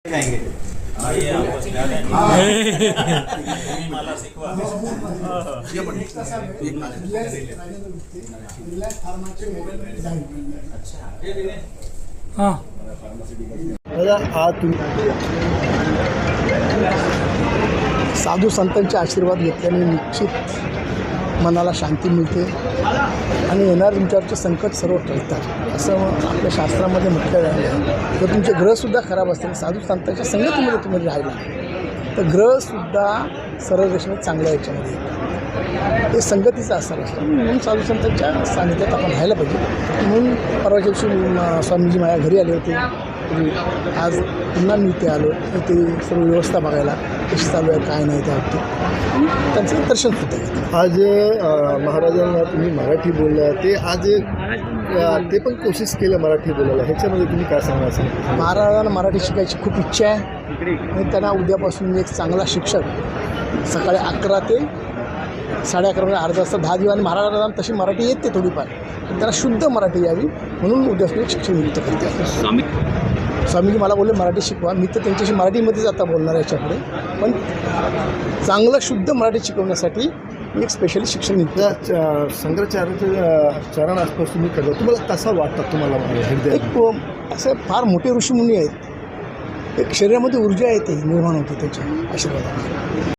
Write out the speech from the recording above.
साधू संतांचे आशीर्वाद घेतल्याने निश्चित मनाला शांती मिळते आणि येणार तुमच्यावरचे संकट सर्व टळतात. असं आपल्या शास्त्रामध्ये म्हटलं आहे. तर तुमचे ग्रहसुद्धा खराब असतील साधू संतांच्या संगतीमध्ये तुम्ही राहिला तर ग्रहसुद्धा सरळ रेषेने चांगल्या याच्यामध्ये येतात. हे संगतीचा असर असतो. म्हणून साधू संतांच्या सानिध्यात आपण राहायला पाहिजे. म्हणून परवाच्या दिवशी स्वामीजी माझ्या घरी आले होते. आज पुन्हा मी इथे आलो. ते सर्व व्यवस्था बघायला. कशी चालू आहे काय नाही त्या बाबतीत? त्यांचं दर्शन घेतलं आज महाराजांना तुम्ही मराठी बोलला ते आज ते पण कोशिश केलं मराठी बोलायला. ह्याच्यामध्ये तुम्ही काय सांगणार? सर महाराजांना मराठी शिकायची खूप इच्छा आहे. आणि त्यांना उद्यापासून एक चांगला शिक्षक. सकाळी अकरा ते साडे अकरा म्हणजे अर्धा वाजता दहा दिवस. आणि महाराजांना तशी मराठी येते थोडीफार. पण त्यांना शुद्ध मराठी यावी. म्हणून उद्यापासून एक शिक्षण नियुक्त करते. स्वामीजी मला बोलले मराठी शिकवा. मी तर त्यांच्याशी मराठीमध्येच आता बोलणार आहे याच्यापुढे. पण चांगलं शुद्ध मराठी शिकवण्यासाठी मी एक स्पेशली शिक्षण च- शंकराचार्याचे चरण आसपास तुम्ही करता. तुम्हाला कसा वाटतात तुम्हाला एक असे फार मोठे ऋषीमुनी आहेत. एक शरीरामध्ये ऊर्जा येते निर्माण होते त्याच्या आशीर्वादाने.